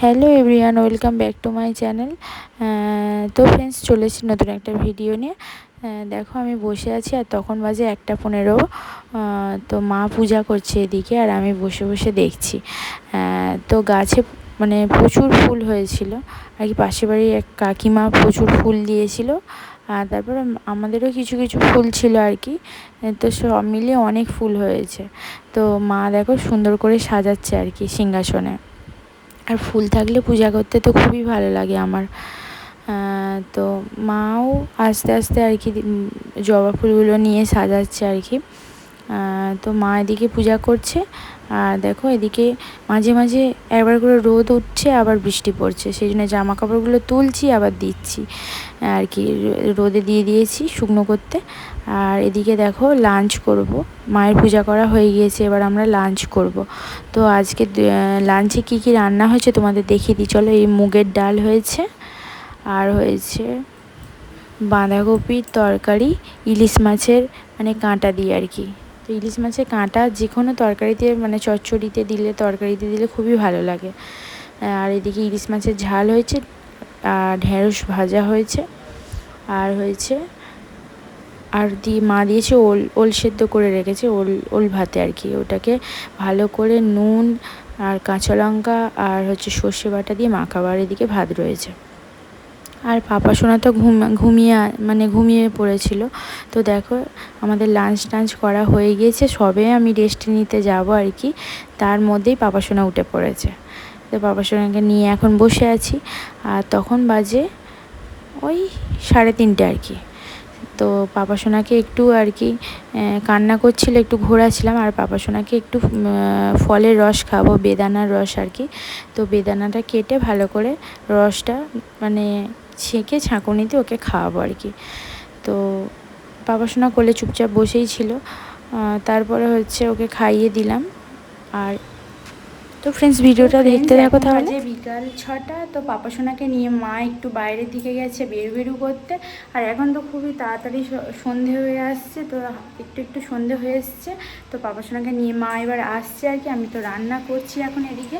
Hello everyone, welcome back to my channel. তো friends চলেছি নতুন একটা ভিডিও নিয়ে। দেখো আমি বসে আছি আর তখন বাজে একটা পনেরো। তো মা পূজা করছে এদিকে আর আমি বসে বসে দেখছি। তো গাছে মানে প্রচুর ফুল হয়েছিল। আর কি পাশের বাড়ির এক কাকিমা প্রচুর ফুল দিয়েছিল। আর তারপরে আমাদেরও কিছু কিছু ফুল ছিল আর কি। তো সব মিলিয়ে অনেক ফুল হয়েছে। তো মা দেখো সুন্দর করে সাজাচ্ছে আর কি সিংহাসনে। আর ফুল থাকলে পূজা করতে তো খুবই ভালো লাগে আমার। তো মাও আস্তে আস্তে আর কি জবা ফুলগুলো নিয়ে সাজাচ্ছে আর কি। তো মা এদিকে পূজা করছে। আর দেখো এদিকে মাঝে মাঝে একবার করে রোদ উঠছে, আবার বৃষ্টি পড়ছে। সেই জন্য জামা কাপড়গুলো তুলছি, আবার দিচ্ছি। আর কি, রোদে দিয়ে দিয়েছি শুকনো করতে। আর এদিকে দেখো লাঞ্চ করব। মায়ের পূজা করা হয়ে গিয়েছে, এবার আমরা লাঞ্চ করব। তো আজকে লাঞ্চে কি কি রান্না হয়েছে তোমাদের দেখিয়ে দিই। চলো এই মুগের ডাল হয়েছে, আর হয়েছে বাঁধাকপির তরকারি, ইলিশ মাছের মানে কাঁটা দিয়ে আর কি। তো ইলিশ মাছের কাঁটা যে কোনো তরকারিতে মানে চচ্চড়িতে দিলে, তরকারিতে দিলে খুবই ভালো লাগে। আর এদিকে ইলিশ মাছের ঝাল হয়েছে, আর ঢেঁড়স ভাজা হয়েছে, আর হয়েছে, আর দিয়ে মা দিয়েছে ওল ওল সেদ্ধ করে রেখেছে, ওল ওল ভাতে আর কি। ওটাকে ভালো করে নুন আর কাঁচা লঙ্কা আর হচ্ছে সর্ষে বাটা দিয়ে মাখাবার এদিকে ভাত রয়েছে। আর পাপা সোনা তো ঘুম, ঘুমিয়ে মানে ঘুমিয়ে পড়েছিল। তো দেখো, আমাদের লাঞ্চ টাঞ্চ করা হয়ে গিয়েছে, সবে আমি রেস্ট নিতে যাব আর কি। তার মধ্যেই পাপা সোনা উঠে পড়েছে। তো পাপা সোনাকে নিয়ে এখন বসে আছি। আর তখন বাজে ওই সাড়ে তিনটে আর কি। তো পাপা সোনাকে একটু আর কি কান্না করছিল, একটু ঘোরাছিলাম। আর পাপা সোনাকে একটু ফলের রস খাব, বেদানার রস আর কি। তো বেদানাটা কেটে ভালো করে রসটা মানে ছেঁকে ছাঁকুনিতে ওকে খাওয়াবো আর কি। তো পাপা সোনা কোলে চুপচাপ বসেই ছিল। তারপরে হচ্ছে ওকে খাইয়ে দিলাম। আর তো ফ্রেন্ডস ভিডিওটা দেখতে দেখো তাহলে। বিকাল ছটা তো পাপা সোনাকে নিয়ে মা একটু বাইরের দিকে গেছে বেরু বেরু করতে। আর এখন তো খুবই তাড়াতাড়ি সন্ধে হয়ে আসছে তো একটু একটু সন্ধে হয়ে এসছে। তো পাপা সোনাকে নিয়ে মা এবার আসছে আর কি। আমি তো রান্না করছি এখন এদিকে।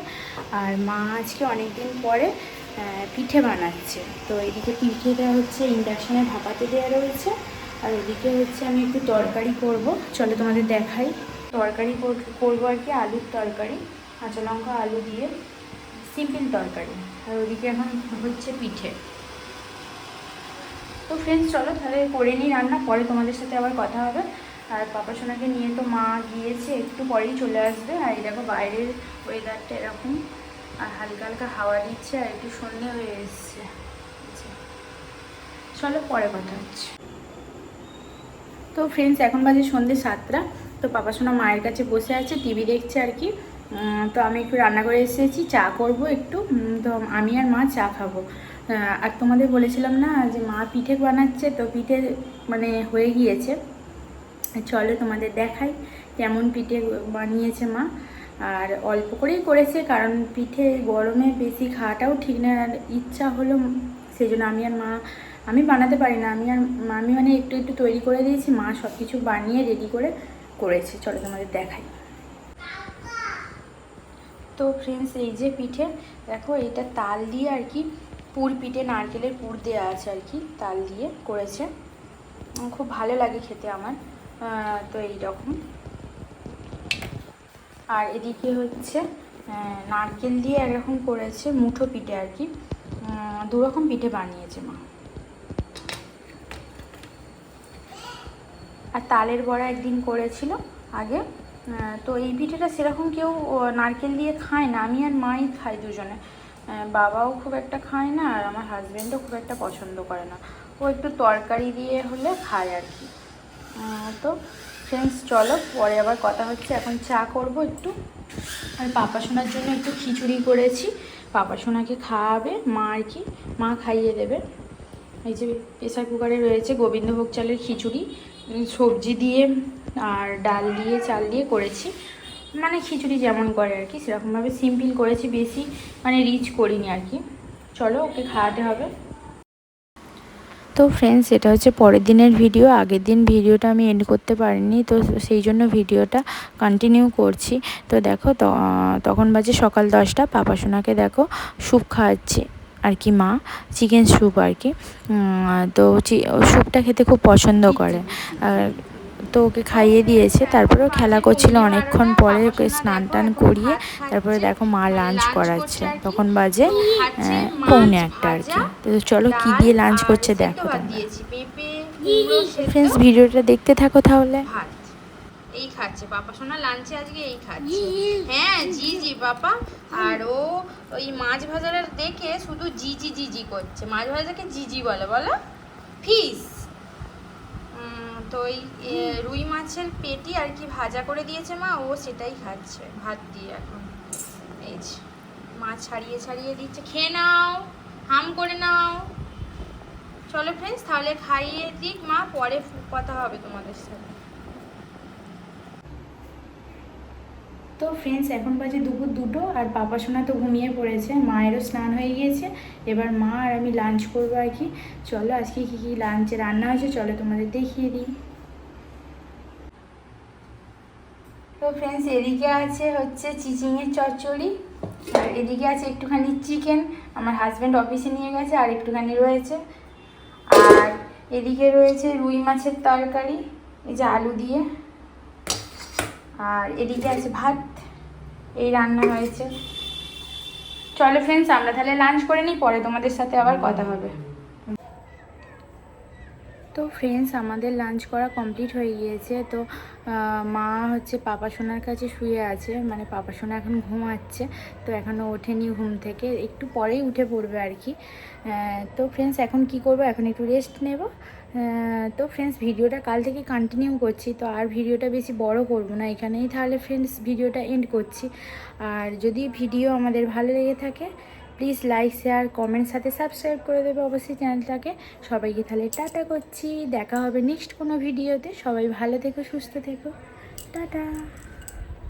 আর মা আজকে অনেক দিন পরে পিঠে বানাচ্ছে। তো এদিকে পিঠেটা হচ্ছে, ইন্ডাকশানে ভাপাতে দেওয়া রয়েছে। আর ওদিকে হচ্ছে আমি একটু তরকারি করব। চলো তোমাদের দেখাই। তরকারি কর- করব আর কি, আলুর তরকারি, কাঁচা লঙ্কা, আলু দিয়ে সিম্পল তরকারি। আর ওদিকে এখন হচ্ছে পিঠে। তো ফ্রেন্ডস চলো তাহলে করে নিই রান্না, পরে তোমাদের সাথে আবার কথা হবে। আর পাপা সোনাকে নিয়ে তো মা গিয়েছে, একটু পরেই চলে আসবে। আর এই দেখো বাইরের ওয়েদারটা এরকম। আর হালকা হালকা হাওয়া দিচ্ছে আর একটু সন্ধে হয়ে এসছে। চলো পরে কথা হচ্ছে। তো ফ্রেন্ডস এখন বাজে সন্ধ্যে সাতটা। তো পাপা সোনা মায়ের কাছে বসে আছে টিভি দেখছে আর কি। তো আমি একটু রান্না করে এসেছি, চা করব একটু। তো আমি আর মা চা খাব। আর তোমাদের বলেছিলাম না যে মা পিঠে বানাচ্ছে, তো পিঠে মানে হয়ে গিয়েছে। চলো তোমাদের দেখাই কেমন পিঠে বানিয়েছে মা। আর অল্প করেই করেছে, কারণ পিঠে গরমে বেশি খাওয়াটাও ঠিক না। আর ইচ্ছা হলো সেই জন্য আমি আর মা, আমি বানাতে পারি না। আমি আর আমি মানে একটু একটু তৈরি করে দিয়েছি, মা সব কিছু বানিয়ে রেডি করে করেছে। চলো তোমাদের দেখাই। তো ফ্রেন্ডস এই যে পিঠে, দেখো এটা তাল দিয়ে আর কি, পুর পিঠে নারকেলের পুর দেওয়া আছে আর কি, তাল দিয়ে করেছে। খুব ভালো লাগে খেতে আমার। তো এই রকম আর এদিকে হচ্ছে নারকেল দিয়ে একরকম করেছে মুঠো পিঠে আর কি। উম, দু রকম পিঠে বানিয়েছে মা। আর তালের বড়া একদিন করেছিল আগে। তো এই পিঠেটা সেরকম কেউ নারকেল দিয়ে খায় না। আমি আর মাই খাই দুজনে। বাবাও খুব একটা খায় না আর আমার হাজব্যান্ডও খুব একটা পছন্দ করে না। ও একটু তরকারি দিয়ে হলে খায় আর কি। তো ফ্রেন্ডস চলো, পরে আবার কথা হচ্ছে। এখন চা করব একটু। আর পাপা সোনার জন্য একটু খিচুড়ি করেছি। পাপা সোনাকে খাওয়াবে, মা আর কি, মা খাইয়ে দেবে। এই যে প্রেসার কুকারে রয়েছে গোবিন্দভোগ চালের খিচুড়ি সবজি দিয়ে আর ডাল দিয়ে, চাল দিয়ে করেছি। মানে খিচুড়ি যেমন করে আর কি, সেরকমভাবে সিম্পল করেছি, বেশি মানে রিচ করিনি আর কি। চলো, ওকে খাওয়াতে হবে। তো ফ্রেন্ডস এটা হচ্ছে পরের দিনের ভিডিও আগের দিন ভিডিওটা আমি এন্ড করতে পারিনি, তো সেই জন্য ভিডিওটা কন্টিনিউ করছি। তো দেখো তখন বাজে সকাল দশটা। পাপা সোনাকে দেখো স্যুপ খাওয়াচ্ছি আর কি মা চিকেন স্যুপ আর কি। তো স্যুপটা খেতে খুব পছন্দ করে। আর তো ওকে খাইয়ে দিয়েছে। তারপরেও খেলা করছিল অনেকক্ষণ পরে ওকে স্নান টান করিয়ে তারপরে দেখো মা লাঞ্চ করাচ্ছে। তখন বাজে পৌনে একটা আর কি। তো চলো কি দিয়ে লাঞ্চ করছে দেখো পেঁপে ফ্রেন্ডস ভিডিওটা দেখতে থাকো তাহলে। এই খাচ্ছে। পাপা সোনা লাঞ্চে আজকে এই খাচ্ছে। হ্যাঁ জি জি বাবা আর ও ওই মাছ ভাজাটা দেখে শুধু জি জি জি জি করছে। মাছ ভাজাকে জি জি বলে বলো? ফিস তো ওই রুই মাছের পেটি আর কি ভাজা করে দিয়েছে মা, ও সেটাই খাচ্ছে, ভাত দিয়ে এখন। এই যে মাছ ছাড়িয়ে ছাড়িয়ে দিচ্ছে, খেয়ে নাও, হাম করে নাও। চলো ফ্রেন্ডস তাহলে খাইয়ে দিক মা, পরে কথা হবে তোমাদের সাথে। তো ফ্রেন্ডস এখন বাজে দুপুর দুটো আর পাপা সোনা তো ঘুমিয়ে পড়েছে, মায়েরও স্নান হয়ে গিয়েছে। এবার মা আর আমি লাঞ্চ করব আর কি। চলো আজকে কী কী লাঞ্চে রান্না হয়েছে, চলো তোমাদের দেখিয়ে দিই। তো ফ্রেন্ডস এদিকে আছে হচ্ছে চিচিংয়ের চচ্চড়ি, আর এদিকে আছে একটুখানি চিকেন আমার হাজব্যান্ড অফিসে নিয়ে গেছে আর একটুখানি রয়েছে। আর এদিকে রয়েছে রুই মাছের তরকারি, এই যে আলু দিয়ে। আর এদিকে আছে ভাত, এই রান্না হয়েছে। চলো ফ্রেন্ডস আমরা তাহলে লাঞ্চ করে নিই, পরে তোমাদের সাথে আবার কথা হবে। তো ফ্রেন্ডস আমাদের লাঞ্চ করা কমপ্লিট হয়ে গিয়েছে। তো মা হচ্ছে পাপা সোনার কাছে শুয়ে আছে। মানে পাপা সোনা এখন ঘুমাচ্ছে। তো এখনও ওঠেনি ঘুম থেকে। একটু পরেই উঠে পড়বে আর কি। তো ফ্রেন্ডস এখন কি করব? এখন একটু রেস্ট নেব। তো ফ্রেন্ডস ভিডিওটা কাল থেকে কন্টিনিউ করছি। তো আর ভিডিওটা বেশি বড় করব না। এখানেই তাহলে ফ্রেন্ডস ভিডিওটা এন্ড করছি। আর যদি ভিডিও আমাদের ভালো লেগে থাকে প্লিজ লাইক, শেয়ার, কমেন্ট সাথে সাবস্ক্রাইব করে দেবে অবশ্যই চ্যানেলটাকে। সবাইকে তাহলে টাটা করছি। দেখা হবে নেক্সট কোনো ভিডিওতে। সবাই ভালো থেকো, সুস্থ থেকো। টাটা।